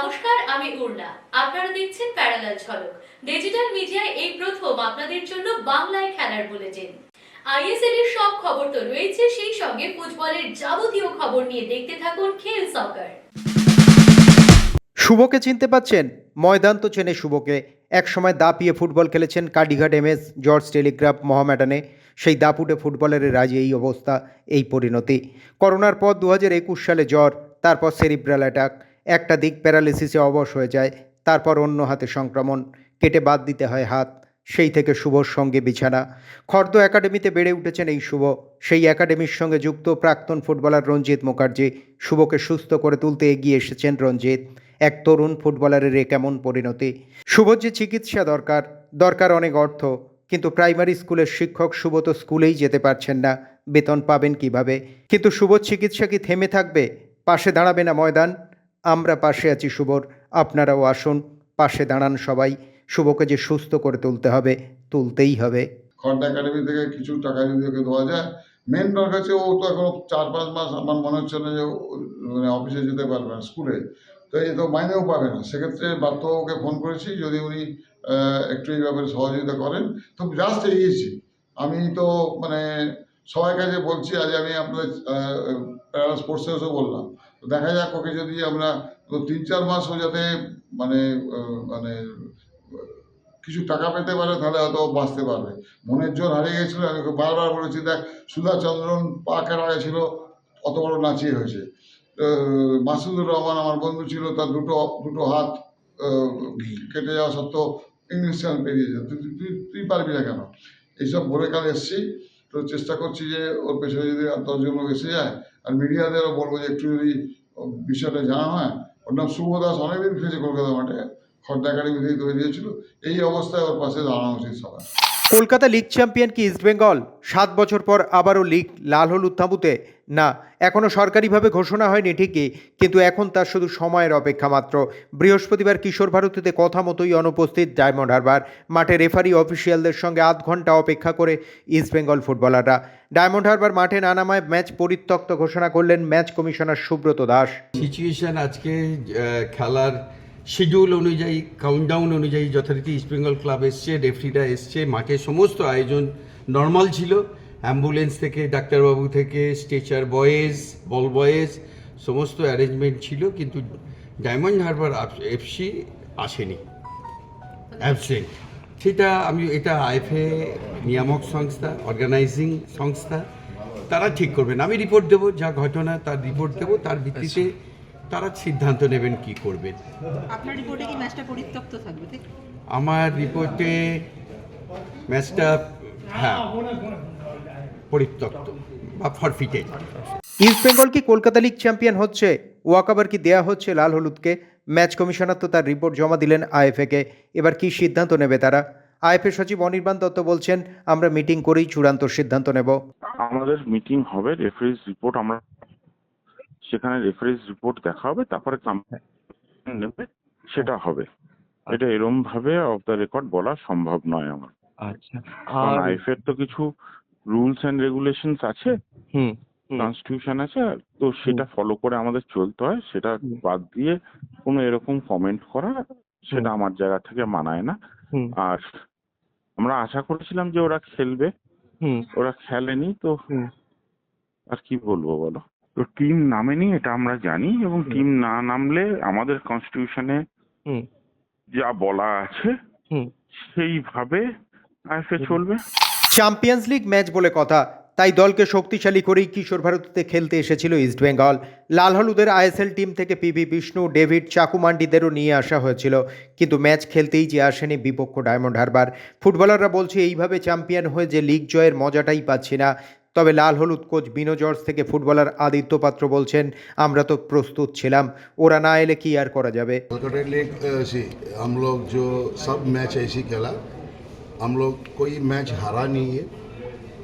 নমস্কার, আমি উর্না আপনারা দেখছেন প্যারালাল ঝলক। ডিজিটাল মিডিয়ায় এই প্রথম আপনাদের জন্য বাংলায় খেলার বুলেটিন। আইএসএল এর সব খবর তো রয়েছে, সেই সঙ্গে ফুটবলের যাবতীয় খবর নিয়ে দেখতে থাকুন খেল সকার শুভকে চিনতে পাচ্ছেন? ময়দান তো চেনে শুভকে। একসময় দাপিয়ে ফুটবল খেলেছেন কাডিঘাট এমএস জর্জ টেলিগ্রাফ মহামেডানে সেই দাপুটে ফুটবলের রাজি এই অবস্থা, এই পরিণতি। করোনার পর দু হাজার একুশ সালে জ্বর, তারপর সেরিব্রাল অ্যাটাক। একটা দিক প্যারালিসিসে অবশ হয়ে যায়, তারপর অন্য হাতে সংক্রমণ, কেটে বাদ দিতে হয় হাত, সেই থেকে শুভর সঙ্গে বিছানা। খর্দ একাডেমিতে বেড়ে উঠেছেন এই শুভ। সেই একাডেমির সঙ্গে যুক্ত প্রাক্তন ফুটবলার রঞ্জিত মুখার্জি। শুভকে সুস্থ করে তুলতে এগিয়ে এসেছেন রঞ্জিত। এক তরুণ ফুটবলারের এ কেমন পরিণতি? শুভর যে চিকিৎসা দরকার দরকার অনেক অর্থ, কিন্তু প্রাইমারি স্কুলের শিক্ষক শুভ তো স্কুলেই যেতে পারছেন না, বেতন পাবেন কীভাবে? কিন্তু শুভ চিকিৎসা কি থেমে থাকবে? পাশে দাঁড়াবে না ময়দান? আমরা পাশে আছি শুভর, আপনারাও আসুন, পাশে দাঁড়ান সবাই। শুভকে যে সুস্থ করে তুলতে হবে, তুলতেই হবে। খন্ড একাডেমি থেকে কিছু টাকা যদি ওকে দেওয়া যায় মেন দরকার হচ্ছে ও তো এখন চার পাঁচ মাস আমার মনে হচ্ছে না যে মানে অফিসে যেতে পারবে না স্কুলে তো এই তো মাইনেও পাবে না। সেক্ষেত্রে ওকে ফোন করেছি, যদি উনি একটু এই ব্যাপারে সহযোগিতা করেন। তো জাস্ট এগিয়েছি। আমি তো মানে সবাই কাছে বলছি, আজ আমি আপনাদের প্যারা স্পোর্টস হাউসেও বললাম। তো দেখা যাক ওকে যদি আমরা তিন, চার মাসও যাতে মানে মানে কিছু টাকা পেতে পারে, তাহলে হয়তো বাঁচতে পারবে। মনের জোর হারিয়ে গেছিল, আমি বারবার বলেছি, দেখ সুধা চন্দ্রন পা কেটে ছিল অত বড় নাচিয়ে হয়েছে। মাসুদুর রহমান আমার বন্ধু ছিল, তার দুটো দুটো হাত কেটে যাওয়া সত্ত্বেও ইংলিশ চ্যানেল পেরিয়ে যায়। তুই তুই পারবি না কেন? এইসব বলে কাল এসছি, তো চেষ্টা করছি যে ওর পেছনে যদি দশজন লোক এসে যায় আর মিডিয়াদেরও বলব যে একটু যদি বিষয়টা জানা হয়। ওর নাম শুভ দাস, অনেকদিন খেলেছে কলকাতা মাঠে। খর্দা একাডেমি থেকে তৈরি হয়েছিল এই অবস্থায় ওর পাশে দাঁড়ানো উচিত সবার। কলকাতা লিগ চ্যাম্পিয়ন কি ইস্টবেঙ্গল সাত বছর পর আবারও লিগ লাল হলুদ তাঁবুতে? না এখনও সরকারিভাবে ঘোষণা হয়নি ঠিকই, কিন্তু এখন তার শুধু সময়ের অপেক্ষা মাত্র। বৃহস্পতিবার কিশোর ভারতীতে কথা মতোই অনুপস্থিত ডায়মন্ড হারবার। মাঠে রেফারি অফিসিয়ালদের সঙ্গে আধ ঘণ্টা অপেক্ষা করে ইস্টবেঙ্গল ফুটবলাররা। ডায়মন্ড হারবার মাঠে নানামায় ম্যাচ পরিত্যক্ত ঘোষণা করলেন match commissioner Subrata Das. Situation আজকে খেলার শিডিউল অনুযায়ী কাউন্টডাউন অনুযায়ী যথারীতি ইস্টবেঙ্গল ক্লাব এসছে রেফরিরা এসছে মাঠে সমস্ত আয়োজন নর্মাল ছিল। অ্যাম্বুলেন্স থেকে ডাক্তারবাবু থেকে স্ট্রেচার বয়েজ বল বয়েজ সমস্ত অ্যারেঞ্জমেন্ট ছিল কিন্তু ডায়মন্ড হারবার এফসি আসেনি। অ্যাবসেন্ট সেটা আমি এটা আইএফএ নিয়ামক সংস্থা অর্গানাইজিং সংস্থা তারা ঠিক করবেন আমি রিপোর্ট দেবো যা ঘটনা তার রিপোর্ট দেবো তার ভিত্তিতে তারা সিদ্ধান্ত নেবেন কি করবেন আপনার রিপোর্টে কি ম্যাচটা পরিত্যক্ত থাকবে আমার রিপোর্টে ম্যাচটা হ্যাঁ পরিত্যক্ত বা ফরফিটেড ইস্টবেঙ্গল কি কলকাতা লিগ চ্যাম্পিয়ন হচ্ছে? ওয়াকাবার কি দেয়া হচ্ছে লাল হলুদকে? ম্যাচ কমিশনার তো তার রিপোর্ট জমা দিলেন আইএফএকে। এবার কি সিদ্ধান্ত নেবে তারা? আইএফএ সচিব অনির্বাণ দত্ত বলছেন আমরা মিটিং করেই চূড়ান্ত সিদ্ধান্ত নেব। আমাদের মিটিং হবে রেফারিজ রিপোর্ট আমরা সেখানে রেফারিজ রিপোর্ট দেখা হবে তারপরে নেবে সেটা হবে। এটা এরম ভাবে অফ দ্য রেকর্ড বলা সম্ভব নয় আমার। আচ্ছা। আর আইফের তো কিছু রুলস এন্ড রেগুলেশনস আছে। হুম কনস্টিটিউশন আছে তো সেটা ফলো করে আমাদের চলতে হয় সেটা বাদ দিয়ে কোনো এরকম কমেন্ট করা সেটা আমার জায়গা থেকে মানায় না। আর আমরা আশা করেছিলাম যে ওরা খেলবে। হুম। ওরা খেলেনি তো হুম। আর কি বলব বলো? তো টিম নামেনি এটা আমরা জানি এবং টিম না নামলে আমাদের কনস্টিটিউশনে হুম। যা বলা আছে হুম। সেইভাবে আইএফএ চলবে। চ্যাম্পিয়ন্স লিগ ম্যাচ বলে কথা তাই দলকে শক্তিশালী করেই কিশোর ভারতীতে খেলতে এসেছিল ইস্টবেঙ্গল লাল হলুদের আইএসএল টিম থেকে পিভি বিষ্ণু ডেভিড চাকুমান্ডিদেরও নিয়ে আসা হয়েছিল কিন্তু ম্যাচ খেলতেই যে আসেনি বিপক্ষ ডায়মন্ড হারবার ফুটবলাররা বলছে এইভাবে চ্যাম্পিয়ন হয়ে যে লিগ জয়ের মজাটাই পাচ্ছি না তবে লাল হলুদ কোচ বিনো জর্জ থেকে ফুটবলার আদিত্য পাত্র বলছেন আমরা তো প্রস্তুত ছিলাম ওরা না এলে কি আর করা যাবে कलकत्ता लीग सी हम लोग जो सब मैच ऐसी खेला हम लोग कोई मैच हारा नहीं है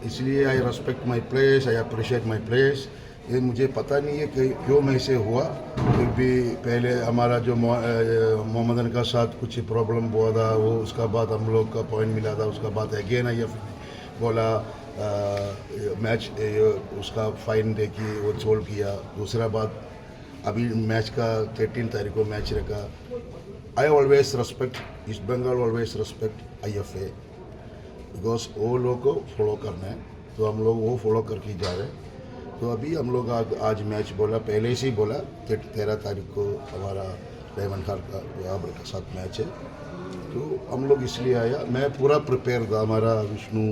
इसलिए I respect my players I appreciate my players ये मुझे पता नहीं है कि क्यों में से हुआ फिर भी पहले हमारा जो मो- अ, मोहम्मदन का साथ कुछ प्रॉब्लम हुआ था वो उसका बाद हम लोग का पॉइंट मिला था उसका बाद अगेन आई बोला अ, मैच उसका फाइन देखी वो सोल्व किया। दूसरा बात अभी मैच का थर्टीन तारीख को मैच रखा। I always respect East Bengal always respect I F A because वो लोग को फॉलो करना है। तो हम लोग वो फॉलो करके जा रहे हैं। तो अभी हम लोग आज, आज मैच बोला पहले से ही बोला कि तेरह तारीख को हमारा डायमंड हार का बराबर के साथ मैच है। तो हम लोग इसलिए आया। मैं पूरा प्रिपेयर था हमारा विष्णु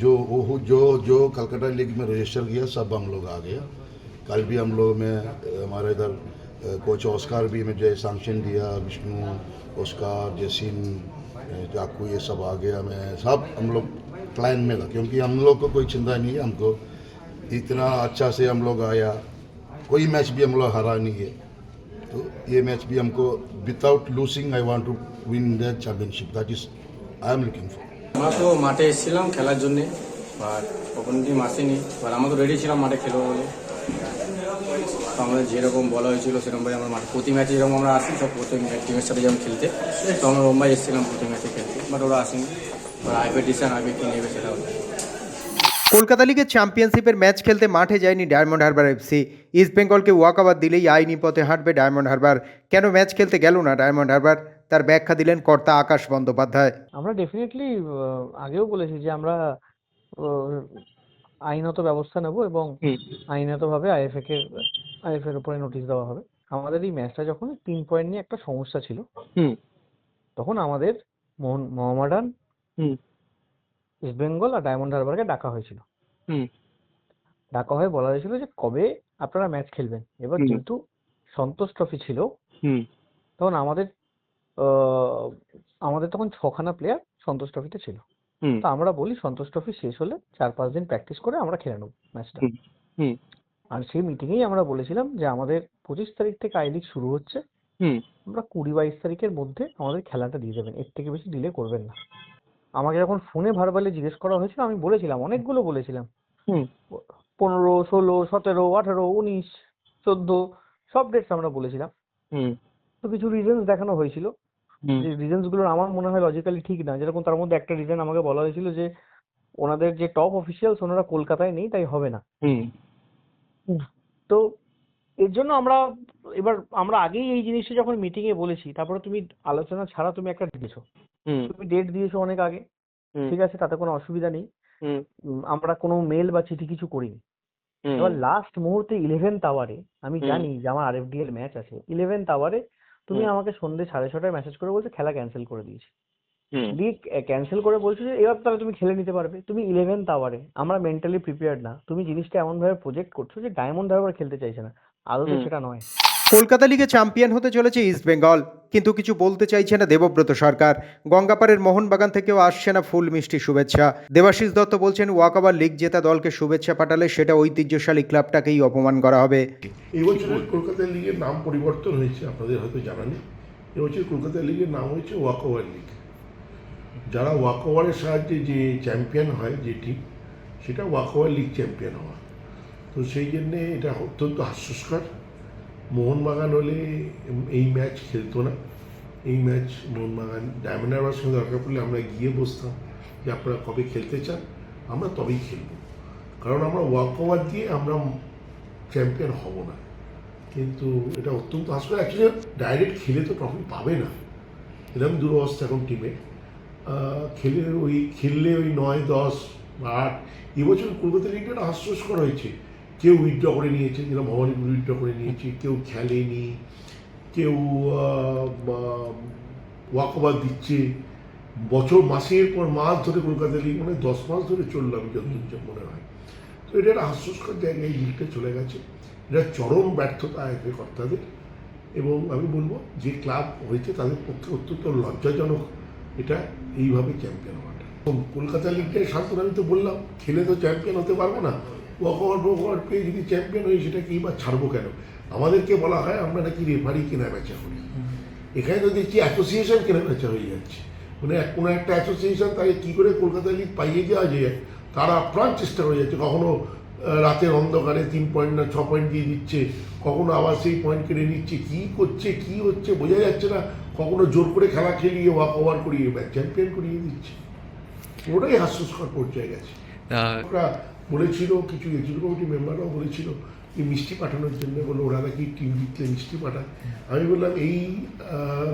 जो वो जो जो कलकत्ता लीग में रजिस्टर किया, सब हम लोग आ गया कल भी हम लोग में हमारे इधर कोच ऑस्कार भी मुझे सैंक्शन दिया विष्णु ऑस्कार जैसिन चाकू ये सब आ गया मैं सब हम लोग प्लान में था, क्योंकि हम लोग को कोई चिंता नहीं है हमको। इतना अच्छा से हम लोग आया। कोई मैच भी हम लोग हरा नहीं है। तो ये मैच भी हमको without losing I want to win the championship that is I am looking for আমরা তো মাঠে এসেছিলাম খেলার জন্যে, আর কখন টিম আসেনি। এবার আমরা তো রেডি ছিলাম মাঠে খেলব বলে। তো আমাদের যেরকম বলা হয়েছিল সেরকমভাবে আমরা মাঠে, প্রতি ম্যাচে যেরকম আমরা আসি, সব প্রতি টিমের সাথে যেমন খেলতে। তো আমরা রোম্বাই এসেছিলাম প্রতি ম্যাচে খেলতে বাট ওরা আসেনি। এবার আইপি ডিসিশন আইপি কি নেবে সেটা কলকাতা লিগের চ্যাম্পিয়নশিপের ম্যাচ খেলতে মাঠে যায়নি ডায়মন্ড হারবার এফসি ইস্ট বেঙ্গলকে ওয়াকাবাদ দিলেই আইনি পথে হাঁটবে ডায়মন্ড হারবার কেন ম্যাচ খেলতে গেল না ডায়মন্ড হারবার তার ব্যাখ্যা দিলেন কর্তা আকাশ বন্দ্যোপাধ্যায়। আমরা ডেফিনেটলি আগেও বলেছি যে আমরা আইনত ব্যবস্থা নেব এবং আইনতভাবে আইএফএ কে আইএফএ এর উপরে নোটিশ দেওয়া হবে। আমাদের এই ম্যাচটা যখন তিন পয়েন্ট নিয়ে একটা সমস্যা ছিল তখন আমাদের মোহন মোহামেডান হুম। ইস্টবেঙ্গল আর ডায়মন্ড হারবারকে ডাকা হয়েছিল। হুম। ডাকা হয়ে বলা হয়েছিল যে কবে আপনারা ম্যাচ খেলবেন। এবার। যেহেতু সন্তোষ ট্রফি ছিল হুম। তখন আমাদের আমাদের তখন ছখানা প্লেয়ার সন্তোষ ট্রফিতে ছিল। তো আমরা বলি সন্তোষ ট্রফি শেষ হলে চার পাঁচ দিন প্র্যাকটিস করে আমরা খেলে নেব ম্যাচটা। আর সেই মিটিংয়েই আমরা বলেছিলাম যে আমাদের পঁচিশ তারিখ থেকে আই লিগ শুরু হচ্ছে। আমরা কুড়ি বাইশ তারিখের মধ্যে আমাদের খেলাটা দিয়ে দেবেন এর থেকে বেশি ডিলে করবেন না। আমাকে যখন ফোনে ভার্বালে জিজ্ঞেস করা হয়েছিল আমি বলেছিলাম অনেকগুলো বলেছিলাম। পনেরো ষোলো সতেরো আঠেরো উনিশ চোদ্দ সব ডেটস আমরা বলেছিলাম। হুম। তো কিছু রিজনস দেখানো হয়েছিল। যে রিজনসগুলো আমার মনে হয় লজিক্যালি ঠিক না। যেরকম তার মধ্যে একটা রিজন আমাকে বলা হয়েছিল যে ওনাদের যে টপ অফিসিয়ালস ওনারা কলকাতায় নেই তাই হবে না। তো এর জন্য আমরা এবার আমরা আগেই এই জিনিসটা যখন মিটিং এ বলেছি তারপরে তুমি আলোচনা ছাড়া তুমি একটা দিয়েছ। তুমি ডেট দিয়েছ অনেক আগে। ঠিক আছে তাতে কোনো অসুবিধা নেই। আমরা কোনো মেল বা চিঠি কিছু করিনি। এবার লাস্ট মুহূর্তে ইলেভেন্থ আওয়ারে আমি জানি যে আমার আরএফডিএল ম্যাচ আছে। ইলেভেন্থ আওয়ারে তুমি আমাকে সন্ধে সাড়ে ছটায় মেসেজ করে বলছো খেলা ক্যান্সেল করে দিয়েছি। দিয়ে ক্যান্সেল করে বলছো যে এবার তাহলে তুমি খেলে নিতে পারবে। তুমি ইলেভেন্থ আওয়ারে আমরা মেন্টালি প্রিপেয়ার্ড না। তুমি জিনিসটা এমন ভাবে প্রজেক্ট করছ যে ডায়মন্ড হারবার খেলতে চাইছে না। আদৌ সেটা নয়। কলকাতা লিগে চ্যাম্পিয়ন হতে চলেছে ইস্ট বেঙ্গল কিন্তু কিছু বলতে চাইছে না দেবব্রত সরকার। গঙ্গাপাড়ের মোহনবাগান থেকেও আসছে না ফুল মিষ্টি শুভেচ্ছা। দেবাশিস দত্ত বলছেন ওয়াকাবার লিগ জেতা দলকে শুভেচ্ছা পাঠালে সেটা ঐতিহ্যশালী ক্লাবটাকেই অপমান করা হবে। এই বছরের কলকাতা লিগের নাম পরিবর্তন হয়েছে, আপনাদের হয়তো এবছর কলকাতা লিগের নাম হয়েছে লিগ। যারা ওয়াকওভারের সাহায্যে যে চ্যাম্পিয়ন হয়, যে টিম সেটা ওয়াকওভার লিগ চ্যাম্পিয়ন হওয়া। তো সেই জন্যে এটা অত্যন্ত হাস্যস্কর মোহনবাগান হলে এই ম্যাচ খেলতো না। এই ম্যাচ মোহনবাগান ডায়মন্ড হারবার সঙ্গে দরকার পড়লে আমরা গিয়ে বসতাম যে আপনারা কবে খেলতে চান, আমরা তবেই খেলব। কারণ আমরা ওয়াক ওভার দিয়ে আমরা চ্যাম্পিয়ন হব না। কিন্তু এটা অত্যন্ত হাস্যকর। অ্যাকচুয়ালি ডাইরেক্ট খেলে তো ট্রফি পাবে না। এরকম দুরবস্থা এখন টিমে খেলে ওই, খেললে ওই নয়, দশ বা আট এবছর কলকাতা লিগটা হাস্যস্কর হয়েছে। কেউ উইথড্র করে নিয়েছে, যেরকম ভবানীপুর উইথড্র করে নিয়েছে, কেউ খেলেনি, কেউ ওয়াকওভার দিচ্ছে। বছর, মাসের পর মাস ধরে কলকাতা লিগ মানে দশ মাস ধরে চলল আমি যতদূর মনে হয়। তো এটা একটা হাস্যস্কর জায়গায় এই লিগটা চলে গেছে। এটা চরম ব্যর্থতা আয়োজক কর্তাদের। এবং আমি বলব, যে ক্লাব হয়েছে তাদের পক্ষে অত্যন্ত লজ্জাজনক এটা এইভাবে চ্যাম্পিয়ন হওয়াটা। কলকাতা লিগটাই শান্তন আমি তো বললাম, খেলে তো চ্যাম্পিয়ন হতে পারব না। ওয়াকওভার ওয়াকওভার পেয়ে যদি চ্যাম্পিয়ন হই সেটা কি বা ছাড়বো কেন? আমাদেরকে বলা হয় আমরা নাকি রেফারি কেনা বেচা করি। এখানে তো দেখছি অ্যাসোসিয়েশন কেনা বেচা হয়ে যাচ্ছে মানে কোনো একটা অ্যাসোসিয়েশন তাকে কী করে কলকাতা লিগ পাইয়ে দেওয়া যায় তারা প্রাণ চেষ্টা করে যাচ্ছে। কখনো রাতের অন্ধকারে তিন পয়েন্ট না ছ পয়েন্ট দিয়ে দিচ্ছে কখনো আবার সেই পয়েন্ট কেড়ে নিচ্ছে কী করছে কী হচ্ছে বোঝা যাচ্ছে না। কখনো জোর করে খেলা খেলিয়ে ওয়াক ওভার করিয়ে চ্যাম্পিয়ন করিয়ে দিচ্ছে। ওটাই হাস্যস্কর পর্যায়ে গেছে। ওরা বলেছিল, কিছু এক্সিকিউটিভ কমিটি মেম্বাররাও বলেছিল যে মিষ্টি পাঠানোর জন্য বলল ওরা নাকি টিম জিতলে মিষ্টি পাঠায়। আমি বললাম, এই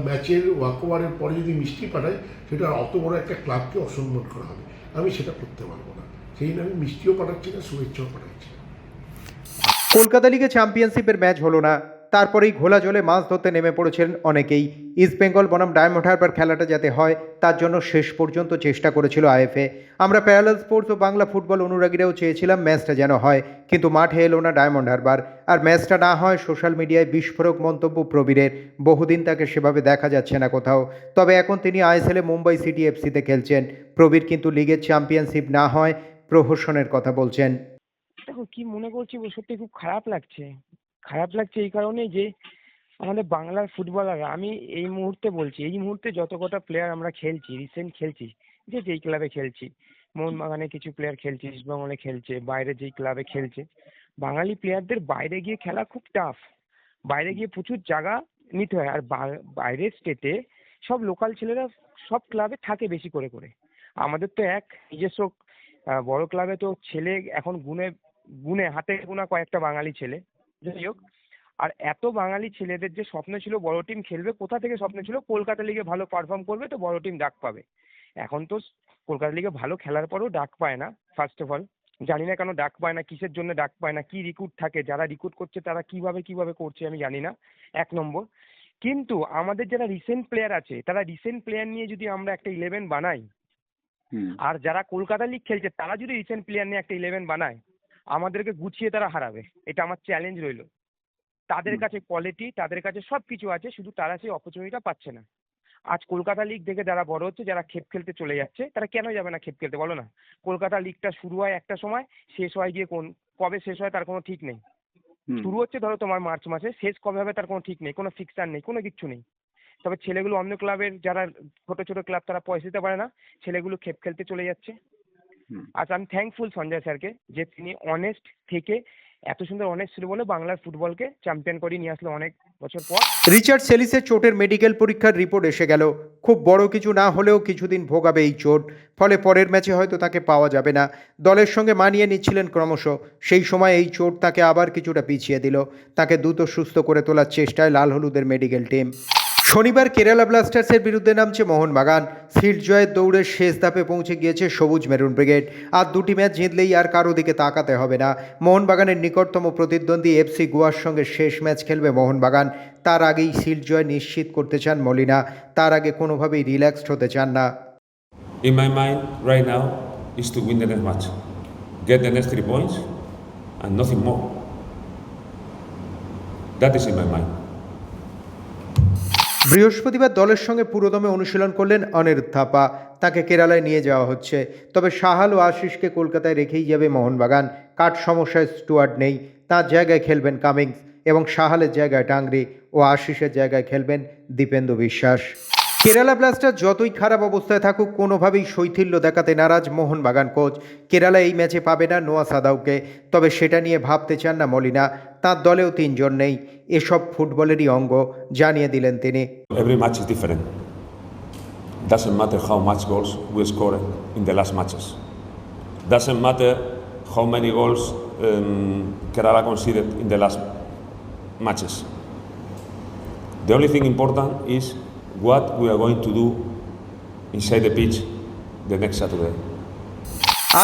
ম্যাচের ওয়াকওভারের পরে যদি মিষ্টি পাঠায়, সেটা অত বড় একটা ক্লাবকে অসম্মান করা হবে। আমি সেটা করতে পারব না। সেই জন্য আমি মিষ্টিও পাঠাচ্ছি না, শুভেচ্ছাও পাঠাচ্ছি কলকাতা লিগে চ্যাম্পিয়নশিপের ম্যাচ হলো না। তারপরেই ঘোলা জলে মাছ ধরতে নেমে পড়েছিলেন অনেকেই। ইস্ট বেঙ্গল বনাম ডায়মন্ড হারবার খেলাটা যাতে হয়, তার জন্য শেষ পর্যন্ত চেষ্টা করেছিল আইএফএ। আমরা প্যারালাল স্পোর্টস ও বাংলা ফুটবল অনুরাগীরাও চেয়েছিলাম ম্যাচটা যেন হয়, কিন্তু মাঠে এলো না ডায়মন্ড হারবার। আর ম্যাচটা না হয় সোশ্যাল মিডিয়ায় বিস্ফোরক মন্তব্য প্রবীরের। বহুদিন তাকে সেভাবে দেখা যাচ্ছে না কোথাও। তবে এখন তিনি আইএসএলে মুম্বাই সিটি এফসিতে খেলছেন। প্রবীর কিন্তু লিগের চ্যাম্পিয়নশিপ না হয় প্রহসনের কথা বলছেন। দেখো, কি মনে করছি সত্যি খুব খারাপ লাগছে। খারাপ লাগছে এই কারণেই যে আমাদের বাংলার ফুটবলাররা আমি এই মুহূর্তে বলছি, এই মুহূর্তে যত কটা প্লেয়ার আমরা খেলছি রিসেন্ট খেলছি, যে যেই ক্লাবে খেলছি, মোহনবাগানে কিছু প্লেয়ার খেলছে ইস্টবেঙ্গলে খেলছে, বাইরে যেই ক্লাবে খেলছে, বাঙালি প্লেয়ারদের বাইরে গিয়ে খেলা খুব টাফ বাইরে গিয়ে প্রচুর জায়গা নিতে হয়, আর বাইরের স্টেটে সব লোকাল ছেলেরা সব ক্লাবে থাকে বেশি করে করে, আমাদের তো এক নিজস্ব বড় ক্লাবে তো ছেলে এখন গুনে গুনে, হাতে গোনা কয়েকটা বাঙালি ছেলে যাই হোক আর এত বাঙালি ছেলেদের যে স্বপ্ন ছিল বড় টিম খেলবে কোথা থেকে স্বপ্ন ছিল? কলকাতা লিগে ভালো পারফর্ম করবে তো বড় টিম ডাক পাবে। এখন তো কলকাতা লিগে ভালো খেলার পরেও ডাক পায় না ফার্স্ট অফ অল জানি না কেন ডাক পায় না কিসের জন্য ডাক পায় না কি রিক্রুট থাকে যারা রিক্রুট করছে তারা কীভাবে কীভাবে করছে আমি জানি না এক নম্বর। কিন্তু আমাদের যারা রিসেন্ট প্লেয়ার আছে তারা রিসেন্ট প্লেয়ার নিয়ে যদি আমরা একটা ইলেভেন বানাই আর যারা কলকাতা লিগ খেলছে তারা যদি রিসেন্ট প্লেয়ার নিয়ে একটা ইলেভেন বানায় আমাদেরকে গুছিয়ে তারা হারাবে। এটা আমার চ্যালেঞ্জ রইল। তাদের কাছে কোয়ালিটি তাদের কাছে সব কিছু আছে শুধু তারা সেই অপরচুনিটিটা পাচ্ছে না। আজ কলকাতা লিগ দেখে যারা বড় হচ্ছে যারা খেপ খেলতে চলে যাচ্ছে তারা কেন যাবে না খেপ খেলতে বলো না? কলকাতা লিগটা শুরু হয় একটা সময় শেষ হয় গিয়ে কোন কবে শেষ হয় তার কোনো ঠিক নেই। শুরু হচ্ছে ধরো তোমার মার্চ মাসে শেষ কবে হবে তার কোনো ঠিক নেই কোনো ফিক্সার নেই কোনো কিচ্ছু নেই। তবে ছেলেগুলো অন্য ক্লাবের যারা ছোট ছোট ক্লাব তারা পয়সা দিতে পারে না ছেলেগুলো খেপ খেলতে চলে যাচ্ছে। আজ আমি থ্যাঙ্কফুল সঞ্জয় স্যারকে যে তিনি অনেস্ট থেকে এত সুন্দর অনেস্ট ছিল বলে বাংলার ফুটবলকে চ্যাম্পিয়ন করে নিয়ে আসলো অনেক বছর পর। রিচার্ড সেলিসের চোটের মেডিকেল পরীক্ষার রিপোর্ট এসে গেল। খুব বড় কিছু না হলেও কিছুদিন ভোগাবে এই চোট। ফলে পরের ম্যাচে হয়তো তাকে পাওয়া যাবে না। দলের সঙ্গে মানিয়ে নিচ্ছিলেন ক্রমশ। সেই সময় এই চোট তাকে আবার কিছুটা পিছিয়ে দিল। তাকে দ্রুত সুস্থ করে তোলার চেষ্টায় লাল হলুদের মেডিকেল টিম শনিবার কেরালা ব্লাস্টার্সের বিরুদ্ধে নামছে মোহনবাগান। সিট জয়ের দৌড়ে শেষ ধাপে পৌঁছে গিয়েছে সবুজ মেরুন ব্রিগেড। আর দুটি ম্যাচ জিতলেই আর কারও দিকে তাকাতে হবে না। মোহনবাগানের নিকটতম প্রতিদ্বন্দ্বী এফসি গোয়ার সঙ্গে শেষ ম্যাচ খেলবে মোহনবাগান। তার আগেই সিট জয় নিশ্চিত করতে চান মলিনা। তার আগে কোনোভাবেই রিল্যাক্সড হতে চান না। In my mind, right now, is to win. বৃহস্পতিবার দলের সঙ্গে পুরোদমে অনুশীলন করলেন অনিরুদ্ধ থাপা। তাকে কেরালায় নিয়ে যাওয়া হচ্ছে। তবে সাহাল ও আশিসকে কলকাতায় রেখেই যাবে মোহনবাগান। কাঠ সমস্যায় স্টুয়ার্ড নেই। তার জায়গায় খেলবেন কামিংস এবং সাহালের জায়গায় টাংরি ও আশিসের জায়গায় খেলবেন দীপেন্দু বিশ্বাস। কেরালা ব্লাস্টার যতই খারাপ অবস্থায় থাকুক, কোনোভাবেই শৈথিল্য দেখাতে নারাজ মোহনবাগান কোচ। কেরালা এই ম্যাচে পাবে না নোয়া সাদাউকে। তবে সেটা নিয়ে ভাবতে চান না মলিনা। তার দলেও তিনজন নেই। এসব ফুটবলেরই অঙ্গ জানিয়ে দিলেন তিনি। Every match is different doesn't matter how much goals we score in the last matches doesn't matter how many goals Kerala consider in the last matches the only thing is what we are to do inside the pitch the next Saturday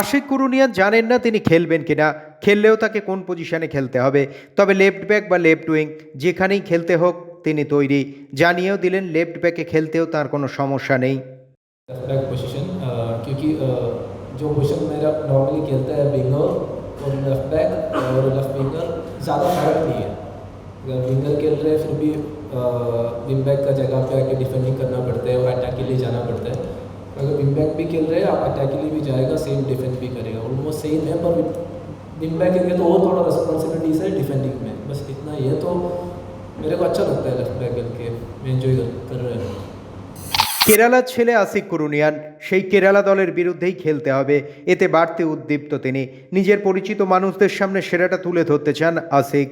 Ashique Kuruniyan জানেন না তিনি খেলবেন কিনা। খেললেও তাকে কোন পজিশনে খেলতে হবে তবে লেফট ব্যাক বা লেফট উইং যেখানেই খেলতে হোক তিনি তৈরি জানিয়েও দিলেন লেফট ব্যাকে খেলতেও তার কোনো সমস্যা নেই लेफ्ट बैक पोजीशन क्योंकि अ, जो पोजीशन मेरा नॉर्मली खेलता है विंगर और लेफ्ट बैक और लेफ्ट विंगर ज़्यादा फर्क नहीं है अगर विंगर खेल रहे हैं फिर भी विंग बैक का जगह पे आके डिफेंडिंग करना पड़ता है और अटैक के लिए जाना पड़ता है अगर विंग बैक भी खेल रहे हैं आप अटैक के लिए भी जाएगा सेम डिफेंस भी करेगा ऑलमोस्ट सेम है पर विंग बैक के तो और थोड़ा रिस्पॉन्सिबिलिटीज है डिफेंडिंग में बस इतना ही है तो मेरे को अच्छा लगता है लेफ्ट बैक करके मैं इन्जॉय कर, कर रहा हूँ কেরালার ছেলে আসিক কুরুনিয়ান সেই কেরালা দলের বিরুদ্ধেই খেলতে হবে এতে বাড়তি উদ্দীপ্ত তিনি নিজের পরিচিত মানুষদের সামনে সেরাটা তুলে ধরতে চান আসিক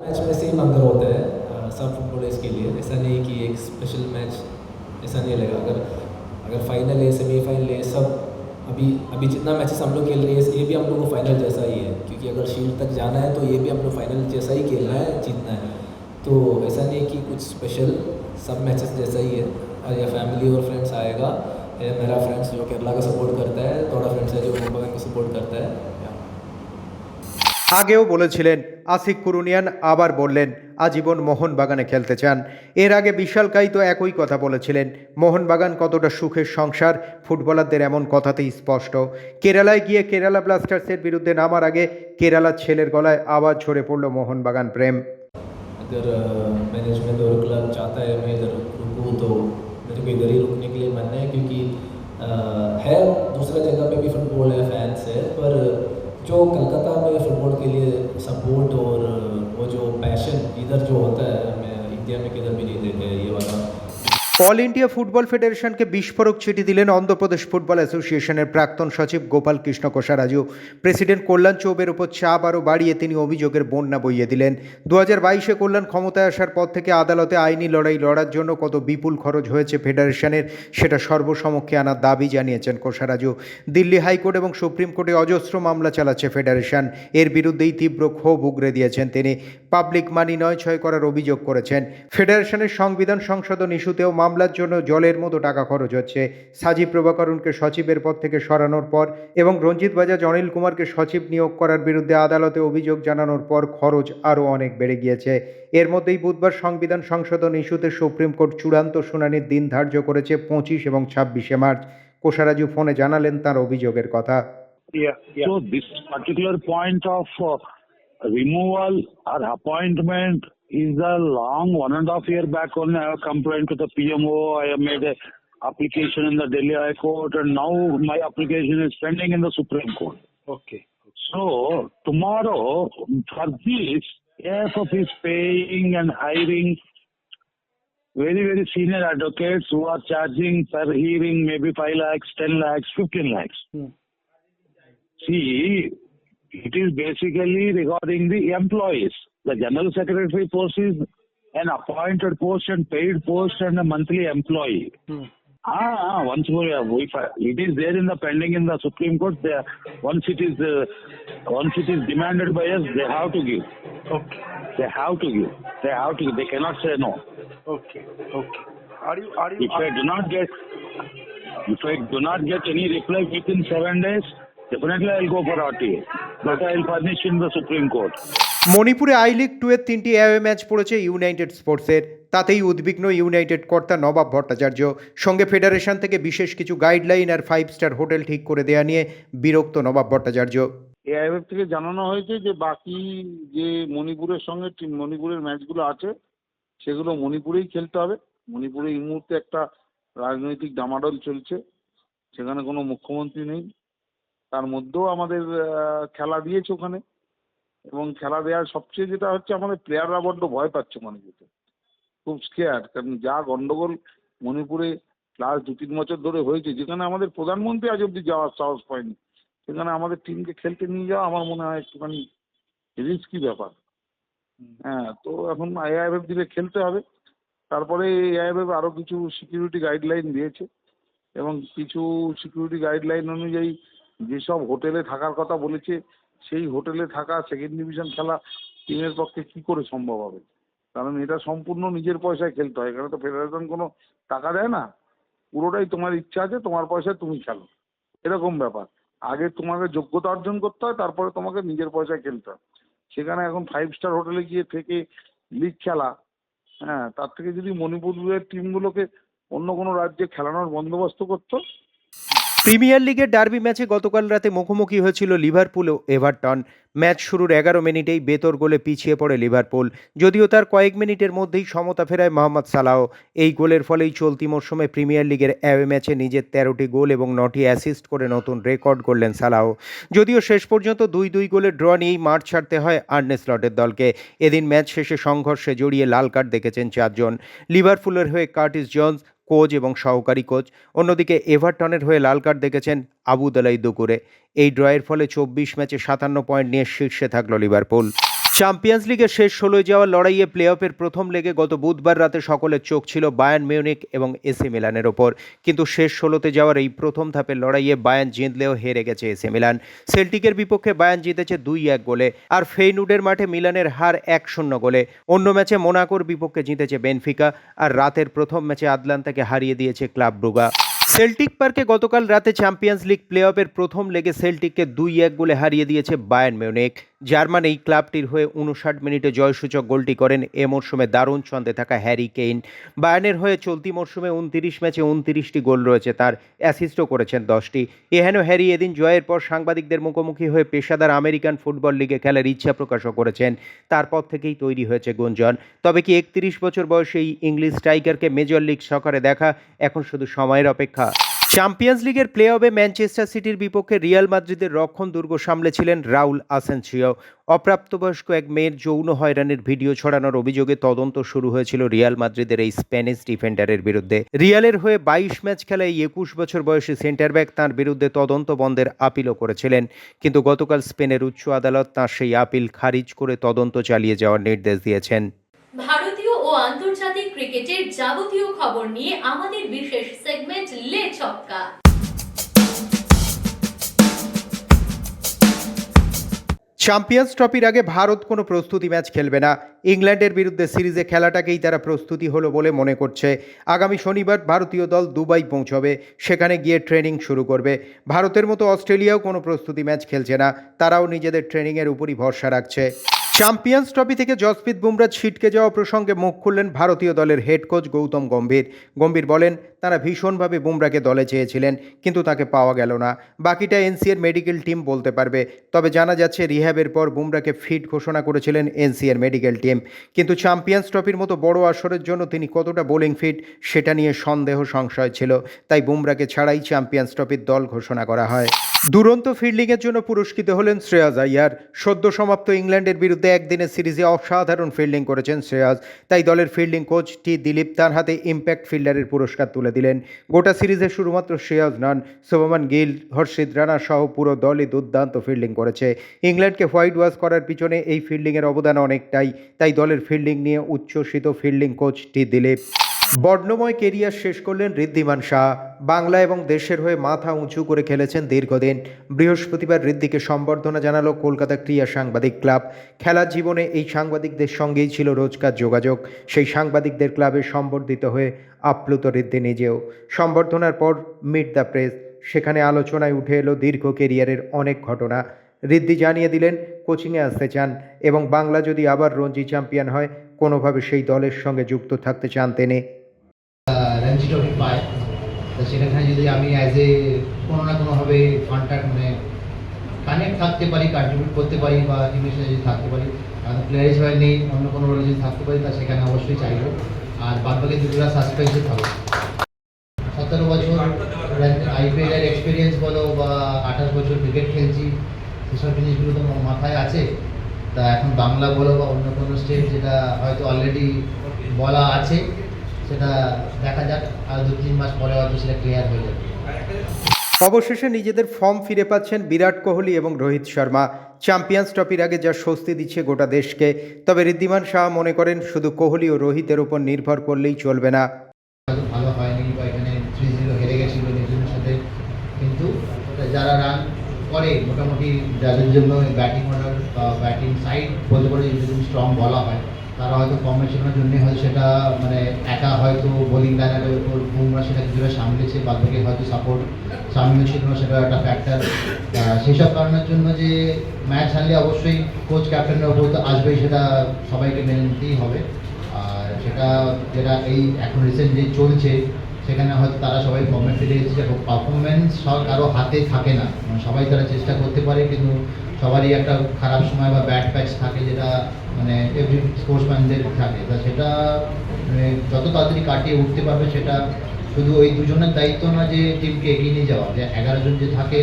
मैच में सेम अंदर होता है अ, सब फुटबॉलर्स के लिए ऐसा नहीं कि एक स्पेशल मैच ऐसा नहीं लगेगा अगर अगर फाइनल है सेमीफाइनल है सब अभी अभी जितना मैचेस हम लोग खेल रहे हैं ये भी हम लोग को फाइनल जैसा ही है क्योंकि अगर शील्ड तक जाना है तो ये भी लोग फाइनल जैसा ही खेलना है, जीतना है। तो ऐसा नहीं कि कुछ स्पेशल सब मैचेस जैसा ही है। और या फैमिली और फ्रेंड्स आएगा, या मेरा फ्रेंड्स जो केरला का सपोर्ट करता है, थोड़ा फ्रेंड्स है जो मुंबई का सपोर्ट करता है। আগেও বলেছিলেন আশিক কুরুনিয়ান আবার বললেন আজীবন মোহনবাগানে খেলতে চান এর আগে বিশালকাই তো একই কথা বলেছিলেন মোহনবাগান কতটা সুখের সংসার ফুটবলারদের এমন কথাতেই স্পষ্ট কেরালায় গিয়ে কেরালা ব্লাস্টার্সের বিরুদ্ধে নামার আগে কেরালার ছেলের গলায় আবার ঝরে পড়ল মোহনবাগান প্রেম अगर मैनेजमेंट और क्लब चाहता है मैं इधर रुकूँ तो मेरे को इधर ही रुकने के लिए मन है क्योंकि अ, है दूसरा जगह पे भी फुटबॉल है फैंस है पर जो कलकत्ता में फुटबॉल के लिए सपोर्ट और वो जो पैशन इधर जो होता है, मैं इंडिया में किधर भी नहीं देखे ये वाला। অল ইন্ডিয়া ফুটবল ফেডারেশনকে বিস্ফোরক চিঠি দিলেন অন্ধ্রপ্রদেশ ফুটবল অ্যাসোসিয়েশনের প্রাক্তন সচিব গোপাল কৃষ্ণ কোষারাজু। প্রেসিডেন্ট কল্যাণ চৌবের উপর চাপ আরও বাড়িয়ে তিনি অভিযোগের বন্যা বইয়ে দিলেন। দু হাজার বাইশে কল্যাণ ক্ষমতায় আসার পর থেকে আদালতে আইনি লড়াই লড়ার জন্য কত বিপুল খরচ হয়েছে ফেডারেশনের, সেটা সর্বসমক্ষে আনার দাবি জানিয়েছেন কোষারাজু। দিল্লি হাইকোর্ট এবং সুপ্রিম কোর্টে অজস্র মামলা চালাচ্ছে ফেডারেশন। এর বিরুদ্ধেই তীব্র ক্ষোভ উগরে দিয়েছেন তিনি। পাবলিক মানি নয় ছয় করার অভিযোগ করেছেন। ফেডারেশনের সংবিধান সংশোধন ইস্যুতেও মামলার জন্য জলের মতো টাকা খরচ হচ্ছে। সাজি প্রভাকরণকে সচিবের পদ থেকে সরানোর পর এবং রঞ্জিত বাজাজ অনিল কুমারকে সচিব নিয়োগ করার বিরুদ্ধে আদালতে অভিযোগ জানানোর পর খরচ আরও অনেক বেড়ে গিয়েছে। এর মধ্যেই বুধবার সংবিধান সংশোধন ইস্যুতে সুপ্রিম কোর্ট চূড়ান্ত শুনানির দিন ধার্য করেছে পঁচিশ এবং ছাব্বিশে মার্চ। কোষারাজু ফোনে জানালেন তার অভিযোগের কথা। So this particular point of uh, removal or appointment is a long one and a half year back only I have complained to the PMO. I have made a application in the Delhi High Court and now my application is pending in the Supreme Court. Okay. So tomorrow for this, AFF is paying and hiring very, very senior advocates who are charging per hearing maybe 5 lakhs, 10 lakhs, 15 lakhs. Hmm. See, it is basically regarding the employees. The general secretary post is an appointed post and paid post and a monthly employee. Ah, once more, if I- it is there in the pending in the Supreme Court, they, once it is uh, once it is demanded by us, they have to give. Okay. They have to give. They have to. They cannot say no. Okay. Okay. Are you are you If I do not get, if I do not get any reply within seven days, definitely I'll go for RTA. But I'll furnish in the Supreme Court. মণিপুরে I league two এর তিনটি away match পড়েছে United স্পোর্টসের তাতেই উদ্বিগ্ন United কর্তা নবাব ভট্টাচার্য। সঙ্গে federation থেকে বিশেষ কিছু গাইডলাইন আর ফাইভ স্টার হোটেল ঠিক করে দেয়া নিয়ে বিরক্ত নবাব ভট্টাচার্য। এআইএফ থেকে জানানো হয়েছে যে বাকি যে মণিপুরের সঙ্গে মণিপুরের ম্যাচগুলো আছে, সেগুলো মণিপুরেই খেলতে হবে। মণিপুরে এই মুহূর্তে একটা রাজনৈতিক ডামাডোল চলছে, সেখানে কোনো মুখ্যমন্ত্রী নেই। তার মধ্যেও আমাদের খেলা দিয়েছে ওখানে। এবং খেলা দেওয়ার সবচেয়ে যেটা হচ্ছে আমাদের প্লেয়াররা বড্ড ভয় পাচ্ছে মণিপুরে খুব স্কেয়ার কারণ যা গন্ডগোল মণিপুরে লাস্ট দু তিন বছর ধরে হয়েছে যেখানে আমাদের প্রধানমন্ত্রী আজ অব্দি যাওয়ার সাহস পায়নি সেখানে আমাদের টিমকে খেলতে নিয়ে যাওয়া আমার মনে হয় একটুখানি রিস্কি ব্যাপার। হ্যাঁ তো এখন এআইএফ দিলে খেলতে হবে তারপরে এআইএফ আরও কিছু সিকিউরিটি গাইডলাইন দিয়েছে এবং কিছু সিকিউরিটি গাইডলাইন অনুযায়ী যেসব হোটেলে থাকার কথা বলেছে সেই হোটেলে থাকা সেকেন্ড ডিভিশন খেলা টিমের পক্ষে কি করে সম্ভব হবে? কারণ এটা সম্পূর্ণ নিজের পয়সায় খেলতে হয়। এখানে তো ফেডারেশন কোনো টাকা দেয় না। পুরোটাই তোমার ইচ্ছা আছে, তোমার পয়সায় তুমি খেলো। এরকম ব্যাপার। আগে তোমাকে যোগ্যতা অর্জন করতে হয়, তারপরে তোমাকে নিজের পয়সায় খেলতে হয়। সেখানে এখন ফাইভ স্টার হোটেলে গিয়ে থেকে লিগ খেলা হ্যাঁ তার থেকে যদি মণিপুরের টিমগুলোকে অন্য কোনো রাজ্যে খেলানোর বন্দোবস্ত করতো প্রিমিয়ার লিগের ডার্বি ম্যাচে গতকাল রাতে মুখোমুখি হয়েছিল লিভারপুল ও এভারটন। ম্যাচ শুরুর এগারো মিনিটেই বেতর গোলে পিছিয়ে পড়ে লিভারপুল। যদিও তার কয়েক মিনিটের মধ্যেই সমতা ফেরায় মোহাম্মদ সালাহ এই গোলের ফলেই চলতি মরশুমে প্রিমিয়ার লিগের অ্যাওয়ে ম্যাচে নিজের তেরোটি গোল এবং নটি অ্যাসিস্ট করে নতুন রেকর্ড করলেন সালাহ। যদিও শেষ পর্যন্ত দুই দুই গোলের ড্র নিয়েই মাঠ ছাড়তে হয় আর্নে স্লটের দলকে। এদিন ম্যাচ শেষে সংঘর্ষে জড়িয়ে লাল কার্ড দেখেছেন চারজন। লিভারপুলের হয়ে কার্টিস জন্স কোচ এবং সহকারী কোচ। অন্যদিকে এভারটনের হয়ে লাল কার্ড দেখেছেন আবু দালাই দুকুরে। এই ড্রয়ের ফলে চব্বিশ ম্যাচে সাতান্ন পয়েন্ট নিয়ে শীর্ষে থাকল লিভারপুল। চ্যাম্পিয়ন্স লিগের শেষ ষোলোয় যাওয়ার লড়াইয়ে প্লে অফের প্রথম লেগে গত বুধবার রাতে সকলের চোখ ছিল বায়ান মিউনিক এবং এসি মিলানের ওপর। কিন্তু শেষ ষোলোতে যাওয়ার এই প্রথম ধাপের লড়াইয়ে বায়ান জিতলেও হেরে গেছে এসি মিলান সেল্টিকের বিপক্ষে বায়ান জিতেছে দুই এক গোলে আর ফেইনুডের মাঠে মিলানের হার এক শূন্য গোলে। অন্য ম্যাচে মোনাকোর বিপক্ষে জিতেছে বেনফিকা আর রাতের প্রথম ম্যাচে আদলান্তাকে হারিয়ে দিয়েছে ক্লাব ব্রুগা। সেল্টিক পার্কে গতকাল রাতে চ্যাম্পিয়ন্স লিগ প্লে অফের প্রথম লেগে সেল্টিককে দুই এক গোলে হারিয়ে দিয়েছে বায়ান মিউনিক জার্মান এই ক্লাবটির হয়ে উনষাট মিনিটে জয়সূচক গোলটি করেন। এ মরশুমে দারুণ ছন্দে থাকা হ্যারি কেইন। বায়ানের হয়ে চলতি মরশুমে উনতিরিশ ম্যাচে উনতিরিশটি গোল রয়েছে, তার অ্যাসিস্টও করেছেন দশটি। এহেন হ্যারি এদিন জয়ের পর সাংবাদিকদের মুখোমুখি হয়ে পেশাদার আমেরিকান ফুটবল লিগে খেলার ইচ্ছা প্রকাশও করেছেন। তারপর থেকেই তৈরি হয়েছে গুঞ্জন। তবে কি একত্রিশ বছর বয়সে এই ইংলিশ স্ট্রাইকারকে মেজর লিগ সকারে দেখা এখন শুধু সময়ের অপেক্ষা। চ্যাম্পিয়ন্স লিগের প্লে অফে ম্যানচেস্টার সিটির বিপক্ষে রিয়াল মাদ্রিদের রক্ষণ দুর্গ সামলেছিলেন রাউল আসেনসিও। অপ্রাপ্তবয়স্ক এক মেয়ের যৌন হয়রানির ভিডিও ছড়ানোর অভিযোগে তদন্ত শুরু হয়েছিল রিয়াল মাদ্রিদের এই স্প্যানিশ ডিফেন্ডারের বিরুদ্ধে। রিয়ালের হয়ে বাইশ ম্যাচ খেলায় একুশ বছর বয়সী সেন্টার ব্যাক তাঁর বিরুদ্ধে তদন্ত বন্ধের আপিলও করেছিলেন। কিন্তু গতকাল স্পেনের উচ্চ আদালত তাঁর সেই আপিল খারিজ করে তদন্ত চালিয়ে যাওয়ার নির্দেশ দিয়েছেন। আন্তর্জাতিক ক্রিকেটের যাবতীয় খবর নিয়ে আমাদের বিশেষ সেগমেন্ট লে ছক্কা। চ্যাম্পিয়ন্স ট্রফির আগে ভারত কোনো প্রস্তুতি ম্যাচ খেলবে না। ইংল্যান্ডের বিরুদ্ধে সিরিজে খেলাটাকেই তারা প্রস্তুতি হলো বলে মনে করছে। আগামী শনিবার ভারতীয় দল দুবাই পৌঁছবে। সেখানে গিয়ে ট্রেনিং শুরু করবে। ভারতের মতো অস্ট্রেলিয়াও কোনো প্রস্তুতি ম্যাচ খেলছে না। তারাও নিজেদের ট্রেনিংয়ের উপরই ভরসা রাখছে। চ্যাম্পিয়ন্স ট্রফি থেকে জসপ্রীত বুমরা ছিটকে যাওয়া প্রসঙ্গে মুখ খুললেন ভারতীয় দলের হেড কোচ গৌতম গম্ভীর। গম্ভীর বলেন তারা ভীষণভাবে বুমরাকে দলে চেয়েছিলেন, কিন্তু তাকে পাওয়া গেল না। বাকিটা এনসিএর মেডিকেল টিম বলতে পারবে। তবে জানা যাচ্ছে, রিহ্যাবের পর বুমরাকে ফিট ঘোষণা করেছিলেন এনসিএর মেডিকেল টিম। কিন্তু চ্যাম্পিয়ন্স ট্রফির মতো বড় আসরের জন্য তিনি কতটা বোলিং ফিট, সেটা নিয়ে সন্দেহ সংশয় ছিল। তাই বুমরাকে ছাড়াই চ্যাম্পিয়ন্স ট্রফির দল ঘোষণা করা হয়। দুরন্ত ফিল্ডিংয়ের জন্য পুরস্কৃত হলেন শ্রেয়াজ আইয়ার। সদ্য সমাপ্ত ইংল্যান্ডের বিরুদ্ধে একদিনের সিরিজে অসাধারণ ফিল্ডিং করেছেন শ্রেয়াজ। তাই দলের ফিল্ডিং কোচ টি দিলীপ তার হাতে ইম্প্যাক্ট ফিল্ডারের পুরস্কার তুলে দিলেন। গোটা সিরিজে শুধুমাত্র শেয়াজ নান, শুভমান গিল, হর্ষিত রানা সহ পুরো দলই দুর্দান্ত ফিল্ডিং করেছে। ইংল্যান্ডকে হোয়াইট ওয়াশ করার পিছনে এই ফিল্ডিংয়ের অবদান অনেকটাই, তাই দলের ফিল্ডিং নিয়ে উচ্ছ্বসিত ফিল্ডিং কোচ টি দিলীপ। বর্ণময় কেরিয়ার শেষ করলেন ঋদ্ধিমান শাহ। বাংলা এবং দেশের হয়ে মাথা উঁচু করে খেলেছেন দীর্ঘদিন। বৃহস্পতিবার ঋদ্ধিকে সম্বর্ধনা জানালো কলকাতা ক্রিয়া সাংবাদিক ক্লাব। খেলার জীবনে এই সাংবাদিকদের সঙ্গেই ছিল রোজকার যোগাযোগ। সেই সাংবাদিকদের ক্লাবে সম্বর্ধিত হয়ে আপ্লুত ঋদ্ধি নিজেও। সম্বর্ধনার পর মিট দ্য প্রেস। সেখানে আলোচনায় উঠে এলো দীর্ঘ কেরিয়ারের অনেক ঘটনা। ঋদ্ধি জানিয়ে দিলেন, কোচিংয়ে আসতে চান এবং বাংলা যদি আবার রঞ্জি চ্যাম্পিয়ন হয়, কোনোভাবে সেই দলের সঙ্গে যুক্ত থাকতে চান তিনি। রঞ্জি ট্রফি পায়। তো সেখানে যদি আমি অ্যাজ এ কোনো না কোনোভাবে কন্ট্যাক্ট মানে কানেক্ট থাকতে পারি কন্ট্রিবিউট করতে পারি বা টিমের সাথে যদি থাকতে পারি আর প্লেয়ার হিসেবে নেই, অন্য কোনো রোলে যদি থাকতে পারি, তা সেখানে অবশ্যই চাইব। আর বাদ বাকি দুটোরা সাসপেন্সে থাকব সতেরো বছর আইপিএল এর এক্সপিরিয়েন্স বলো বা আঠাশ বছর ক্রিকেট খেলছি, সেসব জিনিসগুলো তো মাথায় আছে। তা এখন বাংলা বলো বা অন্য কোনো স্টেট যেটা হয়তো অলরেডি বলা আছে। সেটা দেখা যাক আর দু তিন মাস পরে হয়তো সেটা ক্লিয়ার হয়ে যাবে। অবশেষে নিজেদের ফর্ম ফিরে পাচ্ছেন বিরাট কোহলি এবং রোহিত শর্মা। চ্যাম্পিয়ন্স ট্রফির আগে যা স্বস্তি দিচ্ছে গোটা দেশকে তবে ঋদ্ধিমান শাহ মনে করেন শুধু কোহলি ও রোহিতের উপর নির্ভর করলেই চলবে না। ভালো হয়নি বা এখানে থ্রি জিরো হেরে গেছিল নিউজিল্যান্ডের সাথে কিন্তু যারা রান করে মোটামুটি যাদের জন্য ব্যাটিং অর্ডার বা ব্যাটিং সাইড বলতে পারে স্ট্রং বলা হয় তারা হয়তো কম্বিনেশনের জন্য হয়তো সেটা মানে একা হয়তো বোলিং লাইনারের উপর বুমরা সেটা কিছুটা সামলেছে বাদ বাকি হয়তো সাপোর্ট সামনে ছিল না সেটা একটা ফ্যাক্টর সেই সব কারণের জন্য যে ম্যাচ হারলে অবশ্যই কোচ ক্যাপ্টেনের উপর তো আসবেই, সেটা সবাইকে মেনে নিতেই হবে। আর সেটা যেটা এই এখন রিসেন্ট যে চলছে, সেখানে হয়তো তারা সবাই ফর্মে ফিরে এসেছে পারফরমেন্স সব কারও হাতে থাকে না। মানে সবাই তারা চেষ্টা করতে পারে, কিন্তু সবারই একটা খারাপ সময় বা ব্যাড প্যাচ থাকে, যেটা মানে এভরি স্পোর্টসম্যানদের থাকে। তা সেটা মানে যত তাড়াতাড়ি কাটিয়ে উঠতে পারবে সেটা শুধু ওই দুজনের দায়িত্ব না যে টিমকে এগিয়ে নিয়ে যাওয়া। যে এগারো জন যে থাকে,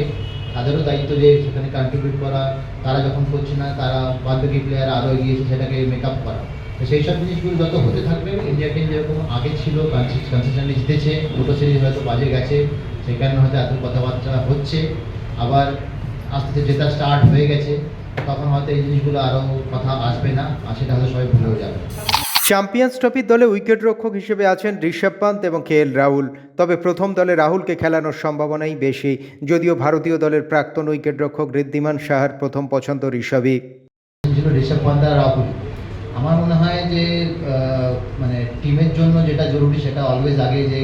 তাদেরও দায়িত্ব যে সেখানে কন্ট্রিবিউট করা, তারা যখন করছে না, তারা বাদবাকি প্লেয়ার আরও এগিয়েছে সেটাকে মেক আপ করা। তো সেই সব জিনিসগুলো যত হতে থাকবে ইন্ডিয়া টিম যেরকম আগে ছিল কনসিস্টেন্টলি জিতেছে, দুটো সিরিজ হয়তো বাজে গেছে, সেই কারণে হয়তো এত কথাবার্তা হচ্ছে। আবার আস্তে আস্তে জেতা স্টার্ট হয়ে গেছে। তখন হয়তো এই জিনিসগুলো আরও কথা আসবে না আর সেটা হয়তো সবাই ভুলেও যাবে। চ্যাম্পিয়ন্স ট্রফির দলে উইকেট রক্ষক হিসেবে আছেন ঋষভ পান্ত এবং কে এল রাহুল। তবে প্রথম দলে রাহুলকে খেলানোর সম্ভাবনাই বেশি যদিও ভারতীয় দলের প্রাক্তন উইকেট রক্ষক ঋদ্ধিমান সাহার প্রথম পছন্দ ঋষভই। ঋষভ পান্ত আর রাহুল। আমার মনে হয় যে মানে টিমের জন্য যেটা জরুরি সেটা অলওয়েজ আগে যে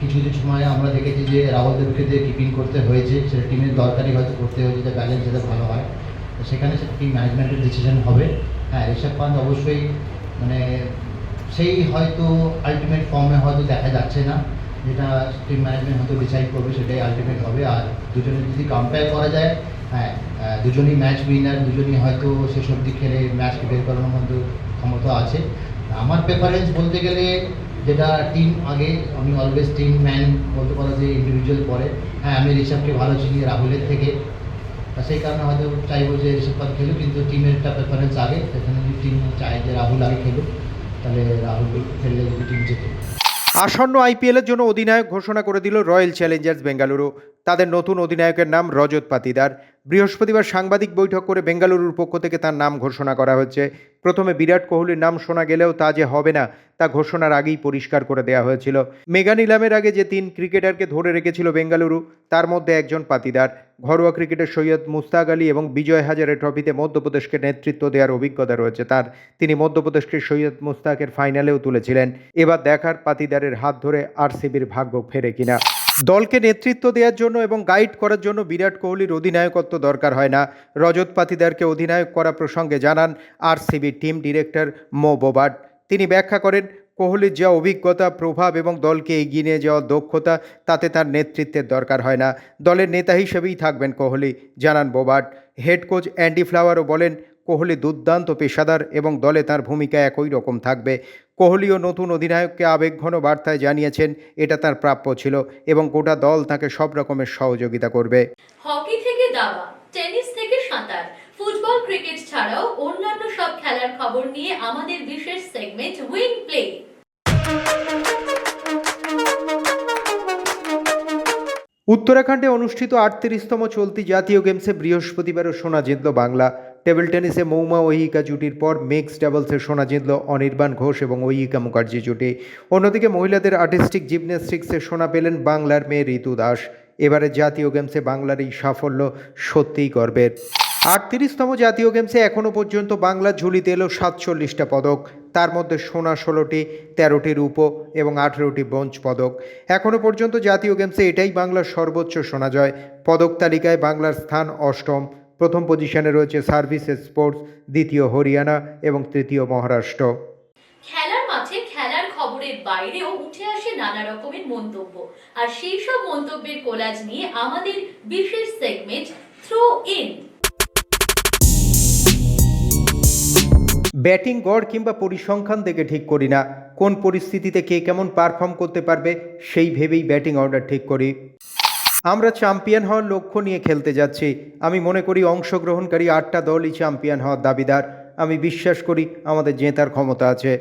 কিছু কিছু সময় আমরা দেখেছি যে রাহুল দেবকে দিয়ে কিপিং করতে হয়েছে সেটা টিমের দরকারি হয়তো করতে হয়েছে যে ব্যালেন্স যাতে ভালো হয়। সেখানে টিম ম্যানেজমেন্টের ডিসিশন হবে? হ্যাঁ ঋষভ পান্ত অবশ্যই মানে সেই হয়তো আলটিমেট ফর্মে হয়তো দেখা যাচ্ছে না। যেটা টিম ম্যানেজমেন্ট হয়তো ডিসাইড করবে সেটাই আলটিমেট হবে। আর দুজনে যদি কম্পেয়ার করা যায় হ্যাঁ দুজনই ম্যাচ উইনার দুজনই হয়তো শেষ অবধি খেলে ম্যাচকে বের করানোর মধ্যে ক্ষমতা আছে। আমার প্রেফারেন্স বলতে গেলে যেটা টিম আগে, আমি অলওয়েজ টিম ম্যান বলতে পারো যে ইন্ডিভিজুয়াল পরে। হ্যাঁ আমি ঋষভকে ভালো চিনি, রাহুলের থেকে। সেই কারণে হয়তো চাইব যে ঋষভ খেলুক, কিন্তু টিমের একটা প্রেফারেন্স আগে, সেখানে যদি টিম চায় যে রাহুল আগে খেলুক, তাহলে রাহুল খেললে যদি টিম জেতে। আসন্ন আইপিএলের জন্য অধিনায়ক ঘোষণা করে দিল রয়্যাল চ্যালেঞ্জার্স বেঙ্গালুরু তাদের নতুন অধিনায়কের নাম রজত পাতিদার। বৃহস্পতিবার সাংবাদিক বৈঠক করে বেঙ্গালুরুর পক্ষ থেকে তার নাম ঘোষণা করা হয়েছে। প্রথমে বিরাট কোহলির নাম শোনা গেলেও তা যে হবে না, তা ঘোষণার আগেই পরিষ্কার করে দেওয়া হয়েছিল। মেগা নিলামের আগে যে তিন ক্রিকেটারকে ধরে রেখেছিল বেঙ্গালুরু, তার মধ্যে একজন পাতিদার। ঘরোয়া ক্রিকেটের সৈয়দ মুস্তাক আলী এবং বিজয় হাজারে ট্রফিতে মধ্যপ্রদেশকে নেতৃত্ব দেওয়ার অভিজ্ঞতা রয়েছে তার। তিনি মধ্যপ্রদেশকে সৈয়দ মুস্তাকের ফাইনালেও তুলেছিলেন। এবার দেখার পাতিদারের হাত ধরে আরসিবির ভাগ্য ফেরে কিনা। দলকে নেতৃত্ব দেওয়ার জন্য এবং গাইড করার জন্য বিরাট কোহলির অধিনায়কত্ব দরকার হয় না। রজত পাতিদারকে অধিনায়ক করা প্রসঙ্গে জানান RCB team director Mo Bobat. তিনি ব্যাখ্যা করেন, কোহলির যা অভিজ্ঞতা, প্রভাব এবং দলকে এগিয়ে নিয়ে যাওয়ার দক্ষতা, তাতে তার নেতৃত্বের দরকার হয় না। দলের নেতা হিসেবেই থাকবেন কোহলি, জানান বোবাট। হেড কোচ অ্যান্ডি ফ্লাওয়ারও বলেন, কোহলি দুর্দান্ত পেশাদার এবং দলে তার ভূমিকা একই রকম থাকবে। কোহলিও নতুন অধিনায়ককে আবেগঘন বার্তায় জানিয়েছেন এটা তার প্রাপ্য ছিল এবং গোটা দল তাকে সব রকমের সহযোগিতা করবে। হকি থেকে দাবা টেনিস থেকে সাঁতার ফুটবল ক্রিকেট ছাড়াও অন্যান্য সব খেলার খবর নিয়ে আমাদের বিশেষ সেগমেন্ট উইং প্লে উত্তরাখণ্ডে অনুষ্ঠিত আটত্রিশতম চলতি জাতীয় গেমসে বৃহস্পতিবারও সোনা জিতল বাংলা। টেবিল টেনিসে মৌমা ওহিকা জুটির পর মিক্সড ডাবলসে সোনা জিতল অনির্বাণ ঘোষ এবং ঐহিকা মুখার্জি জুটি। অন্যদিকে মহিলাদের আর্টিস্টিক জিমন্যাস্টিক্সে সোনা পেলেন বাংলার মেয়ে ঋতু দাস। এবারে জাতীয় গেমসে বাংলার এই সাফল্য সত্যিই গর্বের। আটত্রিশতম জাতীয় গেমসে এখনও পর্যন্ত বাংলার ঝুলিতে এলো সাতচল্লিশটা পদক। তার মধ্যে সোনা ষোলোটি, তেরোটি রূপ এবং আঠেরোটি ব্রোঞ্জ পদক। এখনও পর্যন্ত জাতীয় গেমসে এটাই বাংলার সর্বোচ্চ সোনা জয়। পদক তালিকায় বাংলার স্থান অষ্টম। প্রথম পজিশনে রয়েছে সার্ভিসেস স্পোর্টস দ্বিতীয় হরিয়ানা এবং তৃতীয় মহারাষ্ট্র। খেলার খেলার খবরের বাইরেও উঠে আসে নানা রকমের মন্তব্য। আর সেই সব মন্তব্যের কোলাজ নিয়ে আমাদের বিশেষ সেগমেন্ট থ্রো ইন ব্যাটিং গড় কিংবা পরিসংখ্যান দেখে ঠিক করি না। কোন পরিস্থিতিতে কে কেমন পারফর্ম করতে পারবে সেই ভেবেই ব্যাটিং অর্ডার ঠিক করি। আমরা চ্যাম্পিয়ন হওয়ার লক্ষ্য নিয়ে খেলতে যাচ্ছি। আমি মনে করি অংশগ্রহণকারী আটটা দলই চ্যাম্পিয়ন হওয়ার দাবিদার। আমি বিশ্বাস করি আমাদের জেতার ক্ষমতা আছে।